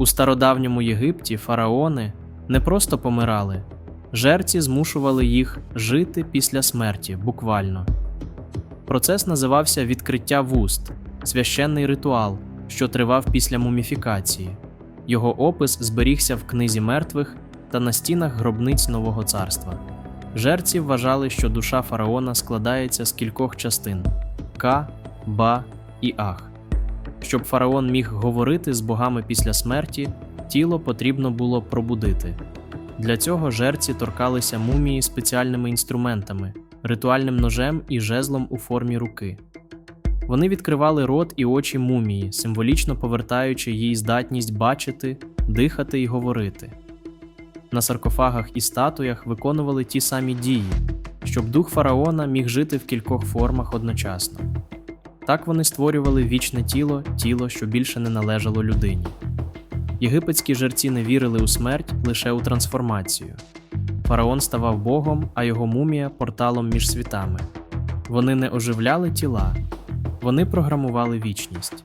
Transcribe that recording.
У стародавньому Єгипті фараони не просто помирали, жерці змушували їх жити після смерті, буквально. Процес називався відкриття вуст, священний ритуал, що тривав після муміфікації. Його опис зберігся в книзі мертвих та на стінах гробниць Нового царства. Жерці вважали, що душа фараона складається з кількох частин Ка, Ба і Ах. Щоб фараон міг говорити з богами після смерті, тіло потрібно було пробудити. Для цього жерці торкалися мумії спеціальними інструментами, ритуальним ножем і жезлом у формі руки. Вони відкривали рот і очі мумії, символічно повертаючи їй здатність бачити, дихати і говорити. На саркофагах і статуях виконували ті самі дії, щоб дух фараона міг жити в кількох формах одночасно. Так вони створювали вічне тіло, тіло, що більше не належало людині. Єгипетські жерці не вірили у смерть лише у трансформацію. Фараон ставав богом, а його мумія порталом між світами. Вони не оживляли тіла, вони програмували вічність.